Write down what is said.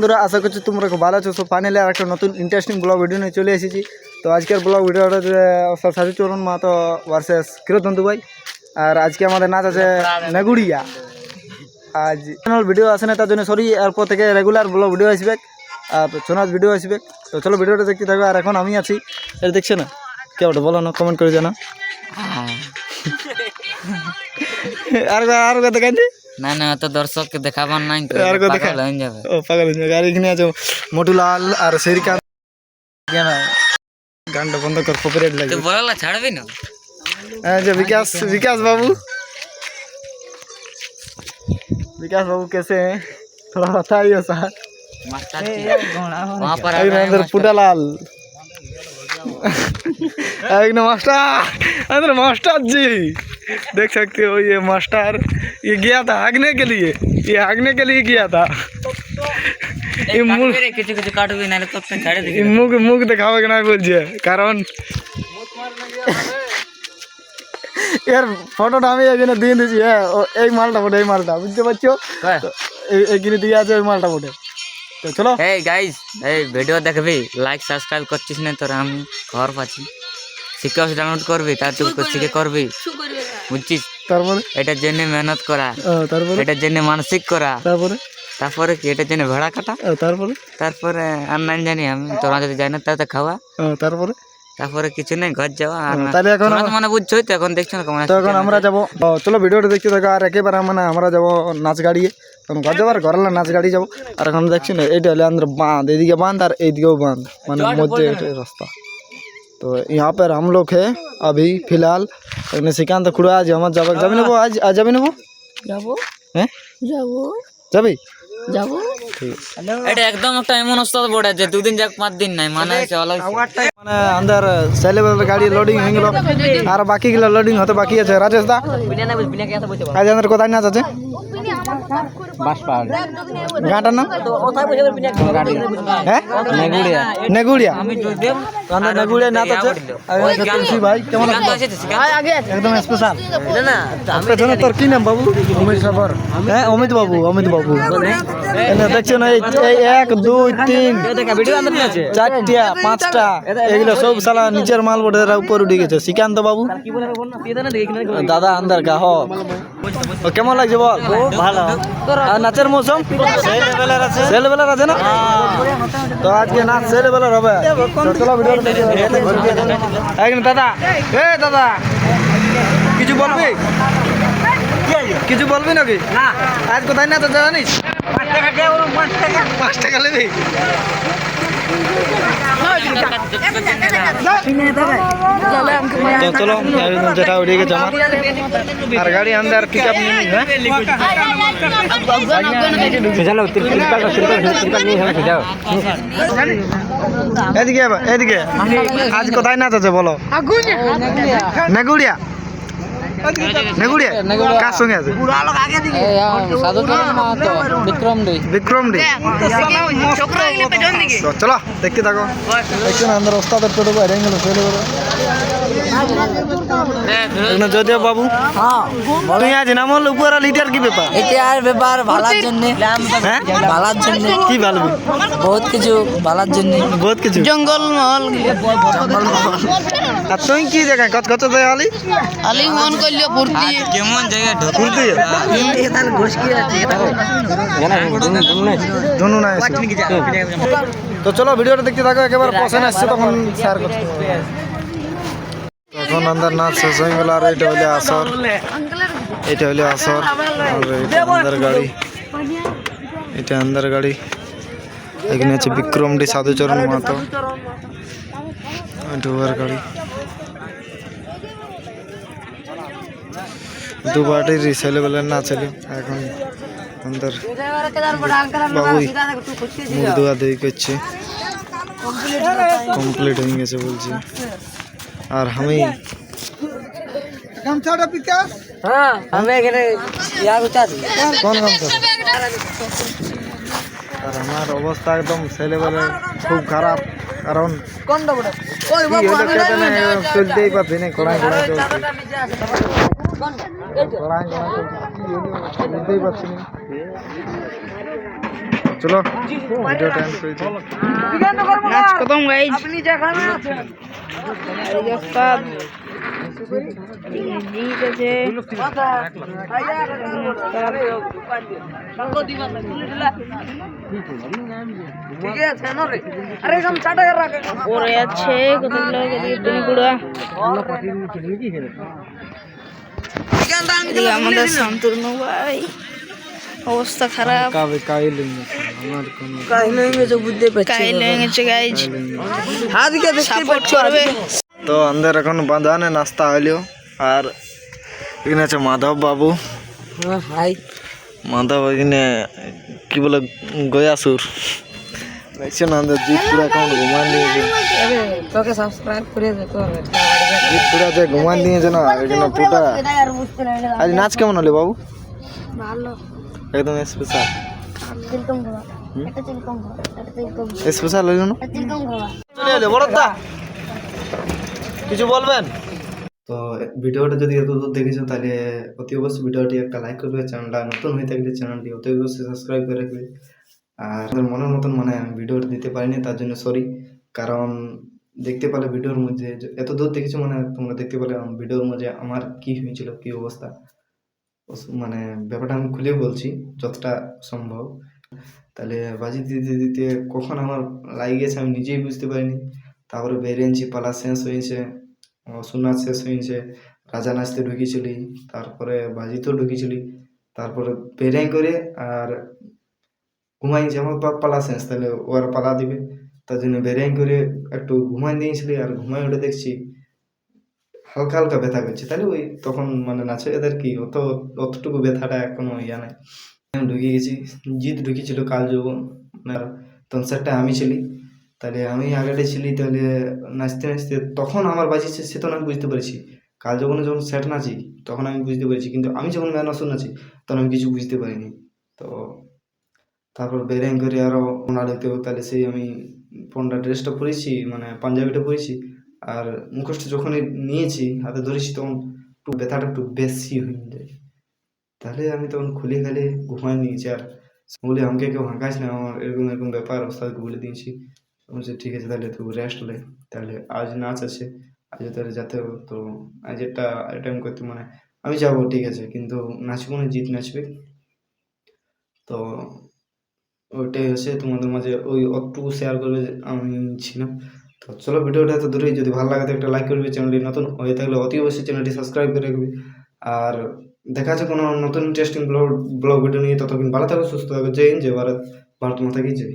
বন্ধুরা আশা করছি তোমরা খুব ভালো আছো। সো ফাইনালি আর একটা নতুন ইন্টারেস্টিং ব্লগ ভিডিও নিয়ে চলে এসেছি। তো আজকের ব্লগ ভিডিওটা সাধু চরণ মাতো ভার্সেস কিরতন্তু ভাই। আর আজকে আমাদের নাচ আছে নেগুড়িয়া। আজ চ্যানেল ভিডিও আসে না তার জন্য সরি এরপর থেকে রেগুলার ব্লগ ভিডিও আসবে। আর সোনাজ ভিডিও আসবে। তো চলো ভিডিওটা দেখতে থাকবে আর এখন আমি আছি। এটা দেখছে না? কে ওটা বলো না কমেন্ট করে জানা আর আর দেখাচ্ছি না না অত দর্শককে দেখাবার নাই তো, আর কেউ দেখা- পাগল হয়ে যাবে ও পাগল হয়ে যাবে। আর এখানে আছে মটুলাল আর শ্রীকান্ত কেন গানটা বন্ধ কর কপিরাইট তুই লাগবে বলা ছাড়বি না এই যে বিকাশ विकास बाबू विकास बाबू कैसे हैं थोड़ा बताइए सर मास्टर जी वहाँ पर एक आता है अंदर मास्टर। पुटालाल एक न मास्टर अंदर मास्टर जी देख सकते हो ये मास्टर ये गया था हागने के लिए ये हागने के लिए गया था ये मुंह কাটবি রে, কিছু কিছু কাটবি নাহলে তো তুই ছাড়ে দিবি এই মুখ মুখ দেখাবে না বলছে কারণ এর ফটোটা আমি এখানে দিয়ে দিয়েছি হ্যাঁ ও এই মালটা ফটো এই মালটা বুঝতে পারছো তো এই- এইখানে দিয়ে আছে ওই মালটা ফটো তো চলো এই গাইস এই ভিডিও দেখবি লাইক সাবস্ক্রাইব করছিস না তোরা আমি ঘর পাচ্ছি শিক্ষা ডাউনলোড করবি তার তুই শিখে করবি বুঝছিস তারপরে এটার জন্য মেহনত করা আহ, তারপরে এটার জন্য মানসিক করা তারপরে তারপরে কি এটার জন্য ভেড়া কাটা আহ, তারপরে তারপরে আর নাই জানি আমি তোরা যদি যাই না তাতে খাওয়া আহ, তারপরে তারপরে কিছু নেই ঘর যাওয়া আর না তাহলে এখন তোরা তো মানে বুঝছোই তো এখন দেখছো না কেমন তো এখন আমরা যাবো ও, চলো ভিডিওটা দেখতে থাকো আর একেবারে মানে আমরা যাবো নাচ গাড়িয়ে তখন ঘর যাবো আর ঘরের নাচ গাড়ি যাবো আর এখন দেখছি না এইটা হলে আন্দ্র বাঁধ এইদিকে বাঁধ আর এইদিকেও বাঁধ মানে মধ্যে এটা রাস্তা তো यहाँ पर हम लोग है अभी फिलहाल এখানে শ্রীকান্ত খুড়া আজ আমার যাবে যাবি নেব আজ আজ যাবি নেব যাব। হ্যাঁ? যাব। যাবি? এটা একদম একটা এমন ওস্তাদ পড়ে যে দুদিন যাক পাঁচ দিন নাই মানে মানে আন্দার সেলেবল গাড়ি লোডিং হয়ে গেল। আর বাকিগুলো লোডিং হতে বাকি আছে। রাজেশ দা? আজ আমাদের কোথায় নাচ আছে গাঁটার নাম? হ্যাঁ? নেগুড়িয়া। আমাদের নেগুড়িয়া? নাচ আছে তুলসী ভাই কেমন একদম স্পেশাল পেছনে তোর কি নাম বাবু? অমিত সাবর হ্যাঁ অমিত বাবু অমিত বাবু। এনে দেখছ না এই এক দুই তিন চারটা পাঁচটা এগুলো সব সালা নিচের মাল বোর্ডের উপর উঠে গেছে। শ্রীকান্ত বাবু? দাদা আন্দার গ্রাহক কেমন লাগছে বল? ভালো। আর নাচের মৌসুম? সেল বেলার আছে না? তো আজকে নাচ সেল বেলার হবে দাদা। এ দাদা। কিছু বলবি? কিছু বলবি নাকি? না। আজ কোথায় না তো জানিস পাঁচ টাকা নেবি? তো চলো যেটা উঠে গেছে আমার আর গাড়ি আন্দার পিক আপ নিয়ে নিস, হ্যাঁ এদিকে এবার, এদিকে আজ কোথায় নাচ আছে বলো নেগুড়িয়া নেগুড়িয়া কার সঙ্গে আছে বিক্রম দে বিক্রম ডে চলো দেখতে থাকো দেখছি না আমাদের পেটে বাইরে গেল চলে গেল যদিও বাবু। তুই আজ নাম হল উপর লিটার কি ব্যাপার? এটা আর ব্যাপার ভালার জন্য। হ্যাঁ? ভালার জন্য। কি ভালবি বহুত কিছু ভালার জন্য। বহুত কিছু। জঙ্গল মহল। আর তুই কি জায়গায়? কত কত দেয় আলি আলি মন করলিও ফুর্তি। কেমন জায়গা না তো চলো ভিডিওটা দেখতে থাকো একেবারে পছন্দ আসছে তখন শেয়ার করতে তখন আন্দার নাচ শেষ হয়ে আর এটা হলে আসর। এটা হলে আসর। আর এটা আন্দার গাড়ি। এটা আন্দার গাড়ি। এখানে আছে বিক্রম ডি সাধুচরণ মাহাতো ডুবার গাড়ি। দুবারটি রিসেলেবেলের না ছিল এখন আন্দার বাবুই মুখ ধোয়া করছে। কমপ্লিট হয়ে গেছে বলছি। আর আমি হ্যাঁ আমি এখানে ইয়া গুছাছি কোন গামছা? আর আমার অবস্থা একদম ছেলেবেলে খুব খারাপ কারণ কোনটা বড় কে জানে, চলতেই পারছি না কড়াই কড়াই চলছে। কড়াই কড়াই চলছে কি হলো বুঝতেই পারছি না। চলো ভিডিওটা এন্ড করে দিই নাচ খতম গাইজ। আপনি যেখানে আছেন। আছে পরে আছে কতগুলো গুড়া আমাদের শান্তনু ভাই অবস্থা খারাপ কাহিল হয়ে গেছে বুঝতে পারছি কাহিল হয়ে গেছে গাইজ সাপোর্ট করবে। তো আমাদের এখন বাঁধানে নাস্তা হইল আর এখানে আছে মাধব বাবু। হাই। মাধব এখানে কি বলে গয়াসুর। দেখছেন আমাদের জিত পুরো এখন ঘুমান দিয়েছে তোকে সাবস্ক্রাইব করে জিত পুরো যে ঘুমান দিয়েছে না এখানে পুটা আজ নাচ কেমন হলো বাবু? ভালো। একদম স্পেশাল স্পেশাল হইল না? চলে এলে বড়দা কিছু বলবেন? তো ভিডিওটা যদি এত দূর দেখেছ তাহলে অতি অবশ্যই ভিডিওটি একটা লাইক করবে চ্যানেলটা নতুন হয়ে থাকলে চ্যানেলটি অতি অবশ্যই সাবস্ক্রাইব করে রাখবে। আর মনের মতন মানে আমি ভিডিওটা দিতে পারিনি, তার জন্য সরি কারণ দেখতে পেলে ভিডিওর মধ্যে এত দূর দেখেছ মানে তোমরা দেখতে পেলে ভিডিওর মধ্যে আমার কি হয়েছিল, কি অবস্থা। মানে ব্যাপারটা আমি খুলে বলছি, যতটা সম্ভব। তাহলে বাজি দিতে দিতে কখন আমার লাগিয়ে গেছে আমি নিজেই বুঝতে পারিনি। তারপরে বেরিয়েছি পালা শেষ হয়েছে সোনার শেষ হয়েছে, রাজা নাচতে ঢুকেছিলি, তারপরে বাজিতেও ঢুকেছিলি, তারপরে বেরিয়ে করে আর আমার বাপ পালা শেষ, তাহলে ও আর পালা দিবে। তার জন্য বেরিয়ে করে একটু ঘুমাই দিয়েছিলি আর ঘুমাই উঠে দেখছি হালকা হালকা ব্যথা করছে। তাহলে ওই তখন মানে নাচে এদের কি, অত, অতটুকু ব্যথাটা এখনও ইয়া নাই। ঢুকে গেছি জিত ঢুকেছিল কাল যখন আর তখন আমি ছিলি। তাহলে আমি আগেটা ছিলি, তাহলে নাচতে নাচতে তখন আমার বাজিছে সে তখন আমি বুঝতে পেরেছি। কাল যখন যখন সেট নাচি, তখন আমি বুঝতে পেরেছি। কিন্তু আমি যখন গান আসুন নাচি, তখন আমি কিছু বুঝতে পারিনি। তো তারপর বেরিং করে আরও ওনা দেখতে তাহলে সেই আমি পন্ডা ড্রেসটা পরেছি মানে পাঞ্জাবিটা পরেছি। আর মুখোশটা যখনই নিয়েছি, হাতে ধরেছি, তখন একটু ব্যথাটা একটু বেশি হয়ে যায়। তাহলে আমি তখন খুলে খালি ঘুমাই নিয়েছি। আর বলে আমাকে কেউ না, আমার এরকম এরকম ব্যাপার, ওস্তাদকে বলে দিয়েছি। বলছে, ঠিক আছে, তাহলে তুই রেস্ট লে তাহলে আজ নাচ আছে, আজ তাহলে যেতে হবে। তো আজ একটা অ্যাটেম্প করতে মানে আমি যাব, ঠিক আছে, কিন্তু নাচবো না, জিত নাচবে। তো ওইটাই হচ্ছে তোমাদের মাঝে ওই অতটুকু শেয়ার করবে আমি ছিলাম। তো চলো, ভিডিওটা এত দূরেই, যদি ভালো লাগে তো একটা লাইক করবে চ্যানেলটি নতুন হয়ে থাকলে অতি অবশ্যই চ্যানেলটি সাবস্ক্রাইব করে রাখবে। আর দেখা যাচ্ছে কোনো নতুন ইন্টারেস্টিং ব্লগ ব্লগ ভিডিও নিয়ে, ততক্ষণ ভালো থাকো, সুস্থ থাকো, জয় হিন্দ, জয় ভারত ভারত মাতা কি জয়।